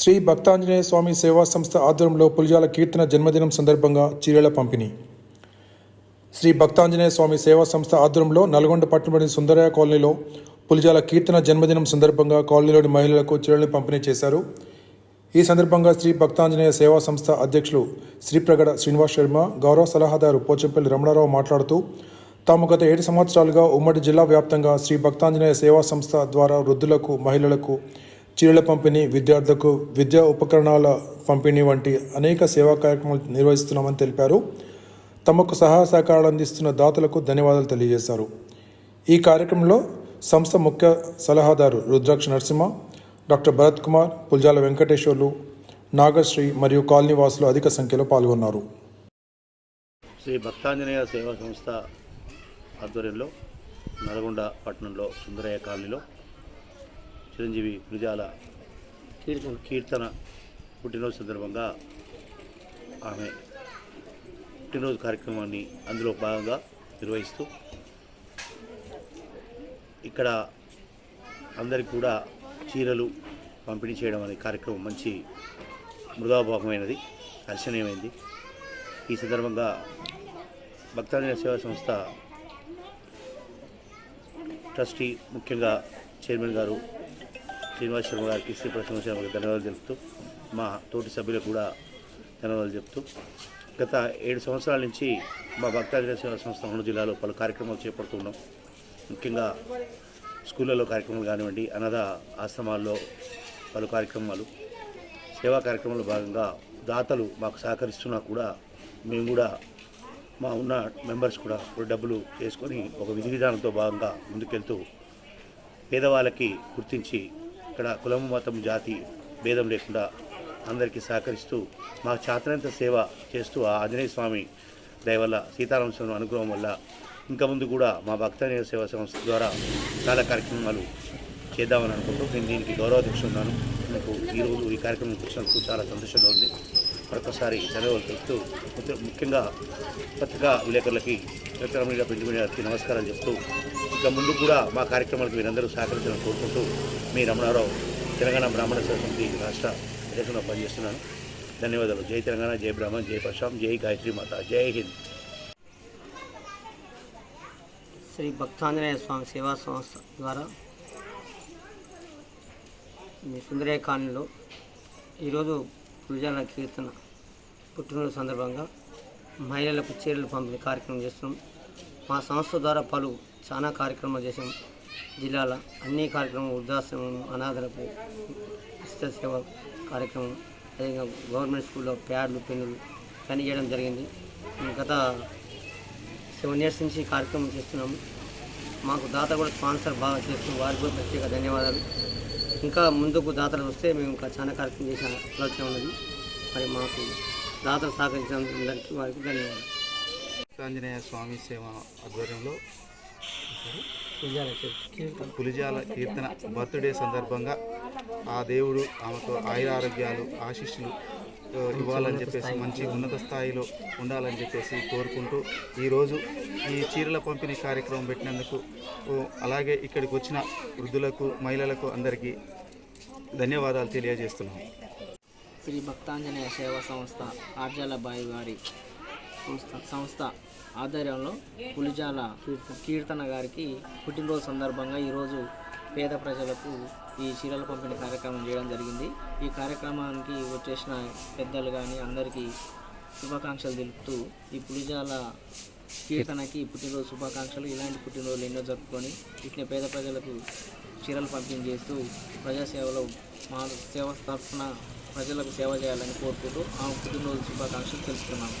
శ్రీ భక్తాంజనేయ స్వామి సేవా సంస్థ ఆధ్వర్యంలో పులిజాల కీర్తన జన్మదినం సందర్భంగా చీరల పంపిణీ. శ్రీ భక్తాంజనేయ స్వామి సేవా సంస్థ ఆధ్వర్యంలో నల్గొండ పట్టణంలోని సుందరయ్య కాలనీలో పులిజాల కీర్తన జన్మదినం సందర్భంగా కాలనీలోని మహిళలకు చీరలను పంపిణీ చేశారు. ఈ సందర్భంగా శ్రీ భక్తాంజనేయ సేవా సంస్థ అధ్యక్షులు శ్రీప్రగడ శ్రీనివాస్ శర్మ గౌరవ సలహాదారు పోచంపల్లి రమణారావు మాట్లాడుతూ తాము గత ఏడు సంవత్సరాలుగా ఉమ్మడి జిల్లా వ్యాప్తంగా శ్రీ భక్తాంజనేయ సేవా సంస్థ ద్వారా వృద్ధులకు మహిళలకు చీరల పంపిణీ విద్యార్థులకు విద్యా ఉపకరణాల పంపిణీ వంటి అనేక సేవా కార్యక్రమాలు నిర్వహిస్తున్నామని తెలిపారు. తమకు సహాయ సహకారాలు అందిస్తున్న దాతలకు ధన్యవాదాలు తెలియజేశారు. ఈ కార్యక్రమంలో సంస్థ ముఖ్య సలహాదారు రుద్రాక్ష నరసింహ డాక్టర్ భరత్ కుమార్ పుల్జాల వెంకటేశ్వర్లు నాగశ్రీ మరియు కాలనీ వాసులు అధిక సంఖ్యలో పాల్గొన్నారు. శ్రీ భక్తాంజనేయ సేవా సంస్థ ఆధ్వర్యంలో నల్గొండ పట్టణంలో సుందరయ్య కాలనీలో చిరంజీవి పులిజాల కీర్తన. కీర్తన పుట్టినరోజు సందర్భంగా ఆమె పుట్టినరోజు కార్యక్రమాన్ని అందులో భాగంగా నిర్వహిస్తూ ఇక్కడ అందరికి కూడా చీరలు పంపిణీ చేయడం అనే కార్యక్రమం మంచి మృదాభాగమైనది హర్షణీయమైంది ఈ సందర్భంగా భక్తాంజనేయ సేవా సంస్థ ట్రస్టీ ముఖ్యంగా చైర్మన్ గారు శ్రీనివాస్ శర్మ గారికి శ్రీ ప్రసన్న గారికి ధన్యవాదాలు చెప్తూ మా తోటి సభ్యులకు కూడా ధన్యవాదాలు చెప్తూ గత ఏడు సంవత్సరాల నుంచి మా భక్తాంజనేయ సేవా సంస్థ అన్నూరు జిల్లాలో పలు కార్యక్రమాలు చేపడుతున్నాం ముఖ్యంగా స్కూళ్ళలో కార్యక్రమాలు కానివ్వండి అనాథ ఆశ్రమాల్లో పలు కార్యక్రమాలు సేవా కార్యక్రమంలో భాగంగా దాతలు మాకు సహకరిస్తున్నా కూడా మేము కూడా మా ఉన్న మెంబర్స్ కూడా డబ్బులు చేసుకొని ఒక విధి విధానంతో భాగంగా ముందుకెళ్తూ పేదవాళ్ళకి గుర్తించి ఇక్కడ కులం మతం జాతి భేదం లేకుండా అందరికీ సహకరిస్తూ మా చాతనంత సేవ చేస్తూ ఆ ఆంజనేయ స్వామి దయవల్ల సీతారామ స్వామి అనుగ్రహం వల్ల ఇంకా ముందు కూడా మా భక్తనేయ సేవా సంస్థ ద్వారా చాలా కార్యక్రమాలు చేద్దామని అనుకుంటూ నేను దీనికి గౌరవాధ్యక్షుడు ఉన్నాను. నాకు ఈరోజు ఈ కార్యక్రమం కూర్చున్నందుకు చాలా సంతోషంగా ఉంది. మరొకసారి ధన్యవాదాలు తెలుపుతూ ముఖ్యంగా పత్రికా విలేకరులకి ఎలక్ట్రానిక్ పెంచుకునే గారికి నమస్కారాలు చెప్తూ ఇక ముందు కూడా మా కార్యక్రమాలకు మీరందరూ సహకరించాలని కోరుకుంటూ మీ రమణారావు తెలంగాణ బ్రాహ్మణ సమితి రాష్ట్ర అధ్యక్షుడిగా పనిచేస్తున్నాను. ధన్యవాదాలు. జై తెలంగాణ జై బ్రాహ్మణ్ జై ప్రశాం జై గాయత్రి మాత జై హింద్. శ్రీ భక్తాంజనేయ స్వామి సేవా సంస్థ ద్వారా మీ సుందరయ్య ఈరోజు గురుజాల కీర్తన పుట్టినరోజు సందర్భంగా మహిళలకు చీరలు పంపిణీ కార్యక్రమం చేస్తున్నాం. మా సంస్థ ద్వారా పలు చాలా కార్యక్రమాలు చేసాం జిల్లాల అన్ని కార్యక్రమం వృద్ధాశ్రమం అనాథలకు ఉచిత సేవ కార్యక్రమం అదేవిధంగా గవర్నమెంట్ స్కూల్లో ప్యాడ్లు పెన్నులు పని చేయడం జరిగింది. గత సెవెన్ ఇయర్స్ నుంచి కార్యక్రమం చేస్తున్నాము. మాకు దాత కూడా స్పాన్సర్ బాగా చేస్తున్నాం వారికి కూడా ప్రత్యేక ధన్యవాదాలు. ఇంకా ముందుకు దాతలు వస్తే మేము ఇంకా చాలా కార్యక్రమం చేసే ఆలోచన ఉన్నది. మరి మాకు దాతలు సహకరించిన అందరికీ వారికి ధన్యవాదాలు. ఆంజనేయ స్వామి సేవ ఆధ్వర్యంలో పులిజాల కీర్తన బర్త్డే సందర్భంగా ఆ దేవుడు ఆమెకు ఆయుర ఆరోగ్యాలు ఆశీస్సులు ఇవ్వాలని చెప్పేసి మంచి ఉన్నత స్థాయిలో ఉండాలని చెప్పేసి కోరుకుంటూ ఈరోజు ఈ చీరల పంపిణీ కార్యక్రమం పెట్టినందుకు అలాగే ఇక్కడికి వచ్చిన వృద్ధులకు మహిళలకు అందరికీ ధన్యవాదాలు తెలియజేస్తున్నాం. శ్రీ భక్తాంజనేయ సేవా సంస్థ ఆర్జాలబాయి గారి సంస్థ సంస్థ ఆధ్వర్యంలో పులిజాల కీర్తన గారికి పుట్టినరోజు సందర్భంగా ఈరోజు పేద ప్రజలకు ఈ చీరల పంపిణీ కార్యక్రమం చేయడం జరిగింది. ఈ కార్యక్రమానికి వచ్చేసిన పెద్దలు కానీ అందరికీ శుభాకాంక్షలు తెలుపుతూ ఈ పులిజాల కీర్తనకి పుట్టినరోజు శుభాకాంక్షలు. ఇలాంటి పుట్టినరోజులు ఎన్నో జరుపుకొని ఇట్లా పేద ప్రజలకు చీరలు పంపిణీ చేస్తూ ప్రజాసేవలో మా సేవ తరఫున ప్రజలకు సేవ చేయాలని కోరుకుంటూ ఆ పుట్టినరోజు శుభాకాంక్షలు తెలుపుతున్నాము.